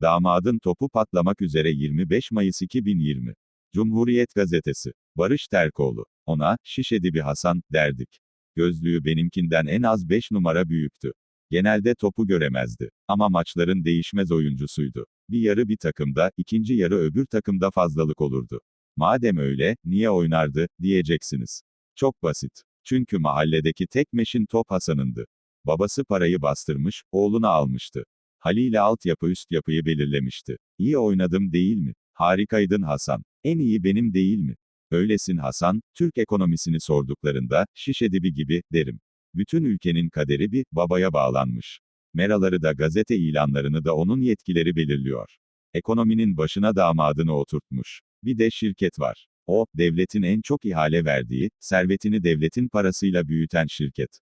Damadın topu patlamak üzere 25 Mayıs 2020. Cumhuriyet Gazetesi. Barış Terkoğlu. Ona, şiş edibi Hasan, derdik. Gözlüğü benimkinden en az 5 numara büyüktü. Genelde topu göremezdi. Ama maçların değişmez oyuncusuydu. Bir yarı bir takımda, ikinci yarı öbür takımda fazlalık olurdu. Madem öyle, niye oynardı, diyeceksiniz. Çok basit. Çünkü mahalledeki tek meşin top Hasan'ındı. Babası parayı bastırmış, oğlunu almıştı. Halil'e altyapı üst yapıyı belirlemişti. İyi oynadım değil mi? Harikaydın Hasan. En iyi benim değil mi? Öylesin Hasan, Türk ekonomisini sorduklarında, şiş edibi gibi, derim. Bütün ülkenin kaderi bir, babaya bağlanmış. Meraları da gazete ilanlarını da onun yetkileri belirliyor. Ekonominin başına damadını oturtmuş. Bir de şirket var. O, devletin en çok ihale verdiği, servetini devletin parasıyla büyüten şirket.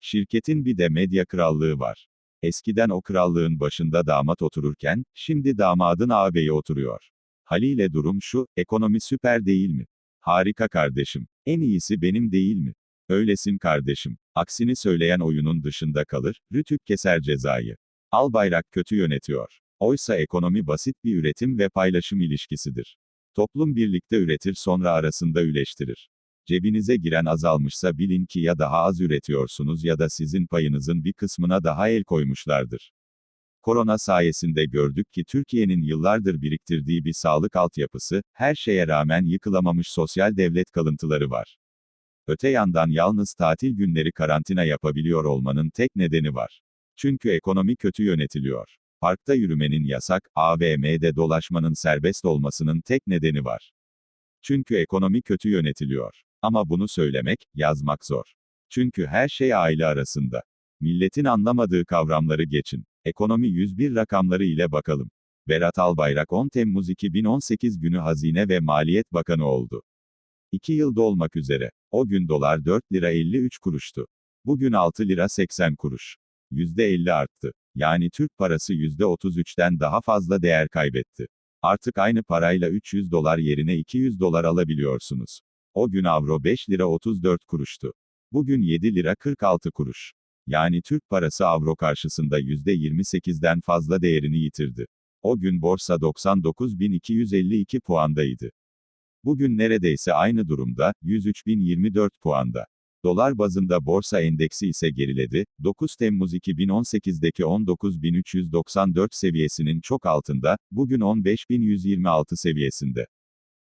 Şirketin bir de medya krallığı var. Eskiden o krallığın başında damat otururken, şimdi damadın ağabeyi oturuyor. Haliyle durum şu, ekonomi süper değil mi? Harika kardeşim. En iyisi benim değil mi? Öylesin kardeşim. Aksini söyleyen oyunun dışında kalır, rütük keser cezayı. Albayrak kötü yönetiyor. Oysa ekonomi basit bir üretim ve paylaşım ilişkisidir. Toplum birlikte üretir sonra arasında üleştirir. Cebinize giren azalmışsa bilin ki ya daha az üretiyorsunuz ya da sizin payınızın bir kısmına daha el koymuşlardır. Korona sayesinde gördük ki Türkiye'nin yıllardır biriktirdiği bir sağlık altyapısı, her şeye rağmen yıkılamamış sosyal devlet kalıntıları var. Öte yandan yalnız tatil günleri karantina yapabiliyor olmanın tek nedeni var. Çünkü ekonomi kötü yönetiliyor. Parkta yürümenin yasak, AVM'de dolaşmanın serbest olmasının tek nedeni var. Çünkü ekonomi kötü yönetiliyor. Ama bunu söylemek, yazmak zor. Çünkü her şey aile arasında. Milletin anlamadığı kavramları geçin. Ekonomi 101 rakamları ile bakalım. Berat Albayrak 10 Temmuz 2018 günü Hazine ve Maliyet Bakanı oldu. 2 yıl dolmak üzere. O gün dolar 4 lira 53 kuruştu. Bugün 6 lira 80 kuruş. %50 arttı. Yani Türk parası %33'ten daha fazla değer kaybetti. Artık aynı parayla 300 dolar yerine 200 dolar alabiliyorsunuz. O gün avro 5 lira 34 kuruştu. Bugün 7 lira 46 kuruş. Yani Türk parası avro karşısında %28'den fazla değerini yitirdi. O gün borsa 99.252 puandaydı. Bugün neredeyse aynı durumda, 103.024 puanda. Dolar bazında borsa endeksi ise geriledi, 9 Temmuz 2018'deki 19.394 seviyesinin çok altında, bugün 15.126 seviyesinde.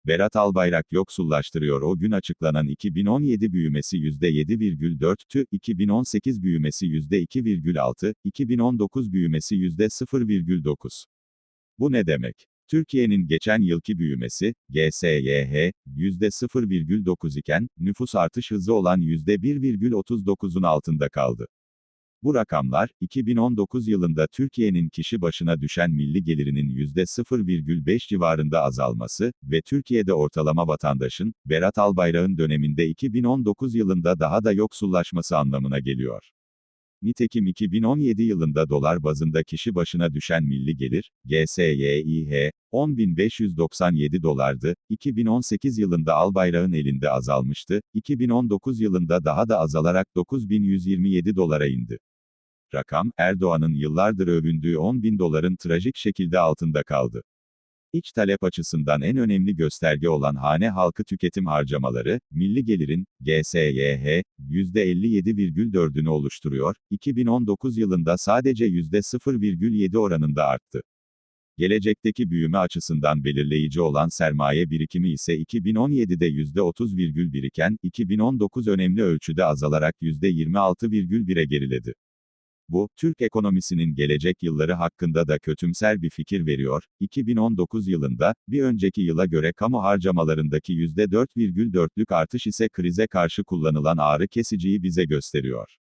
Berat Albayrak yoksullaştırıyor o gün açıklanan 2017 büyümesi %7,4'tü, 2018 büyümesi %2,6, 2019 büyümesi %0,9. Bu ne demek? Türkiye'nin geçen yılki büyümesi, GSYH, %0,9 iken, nüfus artış hızı olan %1,39'un altında kaldı. Bu rakamlar, 2019 yılında Türkiye'nin kişi başına düşen milli gelirinin %0,5 civarında azalması ve Türkiye'de ortalama vatandaşın, Berat Albayrak'ın döneminde 2019 yılında daha da yoksullaşması anlamına geliyor. Nitekim 2017 yılında dolar bazında kişi başına düşen milli gelir, GSYİH, 10.597 dolardı, 2018 yılında Albayrak'ın elinde azalmıştı, 2019 yılında daha da azalarak 9.127 dolara indi. Rakam, Erdoğan'ın yıllardır övündüğü 10.000 doların trajik şekilde altında kaldı. İç talep açısından en önemli gösterge olan hane halkı tüketim harcamaları, milli gelirin, GSYH, %57,4'ünü oluşturuyor, 2019 yılında sadece %0,7 oranında arttı. Gelecekteki büyüme açısından belirleyici olan sermaye birikimi ise 2017'de %30,1 iken, 2019 önemli ölçüde azalarak %26,1'e geriledi. Bu, Türk ekonomisinin gelecek yılları hakkında da kötümser bir fikir veriyor. 2019 yılında, bir önceki yıla göre kamu harcamalarındaki %4,4'lük artış ise krize karşı kullanılan ağrı kesiciyi bize gösteriyor.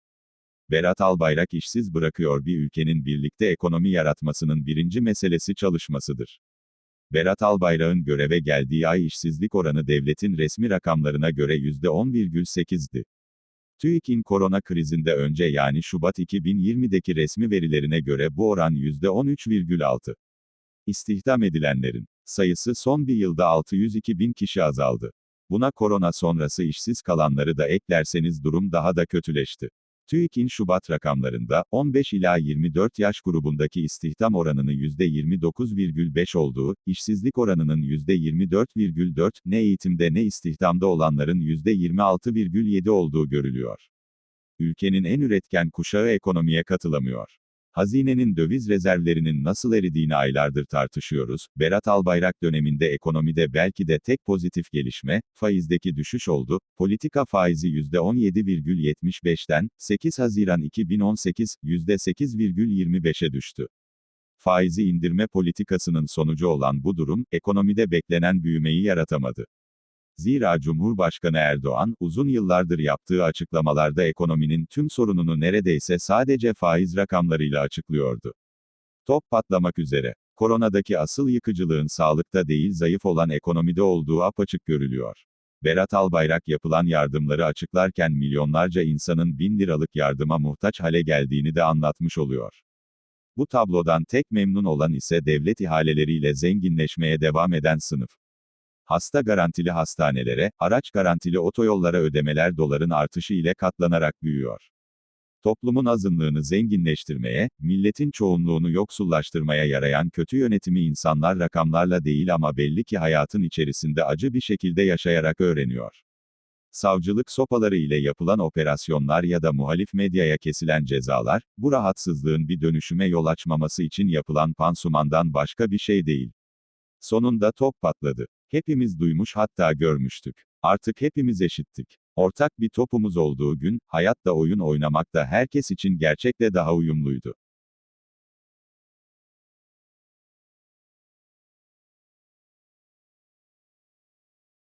Berat Albayrak işsiz bırakıyor bir ülkenin birlikte ekonomi yaratmasının birinci meselesi çalışmasıdır. Berat Albayrak'ın göreve geldiği ay işsizlik oranı devletin resmi rakamlarına göre %10,8'di. TÜİK'in korona krizinde önce yani Şubat 2020'deki resmi verilerine göre bu oran %13,6. İstihdam edilenlerin sayısı son bir yılda 602 bin kişi azaldı. Buna korona sonrası işsiz kalanları da eklerseniz durum daha da kötüleşti. TÜİK'in Şubat rakamlarında, 15 ila 24 yaş grubundaki istihdam oranının %29,5 olduğu, işsizlik oranının %24,4, ne eğitimde ne istihdamda olanların %26,7 olduğu görülüyor. Ülkenin en üretken kuşağı ekonomiye katılamıyor. Hazinenin döviz rezervlerinin nasıl eridiğini aylardır tartışıyoruz. Berat Albayrak döneminde ekonomide belki de tek pozitif gelişme, faizdeki düşüş oldu. Politika faizi %17,75'ten, 8 Haziran 2018, %8,25'e düştü. Faizi indirme politikasının sonucu olan bu durum, ekonomide beklenen büyümeyi yaratamadı. Zira Cumhurbaşkanı Erdoğan, uzun yıllardır yaptığı açıklamalarda ekonominin tüm sorununu neredeyse sadece faiz rakamlarıyla açıklıyordu. Top patlamak üzere. Koronadaki asıl yıkıcılığın sağlıkta değil zayıf olan ekonomide olduğu apaçık görülüyor. Berat Albayrak yapılan yardımları açıklarken milyonlarca insanın bin liralık yardıma muhtaç hale geldiğini de anlatmış oluyor. Bu tablodan tek memnun olan ise devlet ihaleleriyle zenginleşmeye devam eden sınıf. Hasta garantili hastanelere, araç garantili otoyollara ödemeler doların artışı ile katlanarak büyüyor. Toplumun azınlığını zenginleştirmeye, milletin çoğunluğunu yoksullaştırmaya yarayan kötü yönetimi insanlar rakamlarla değil ama belli ki hayatın içerisinde acı bir şekilde yaşayarak öğreniyor. Savcılık sopaları ile yapılan operasyonlar ya da muhalif medyaya kesilen cezalar, bu rahatsızlığın bir dönüşüme yol açmaması için yapılan pansumandan başka bir şey değil. Sonunda top patladı. Hepimiz duymuş hatta görmüştük. Artık hepimiz eşittik. Ortak bir topumuz olduğu gün, hayatta oyun oynamak da herkes için gerçekle daha uyumluydu.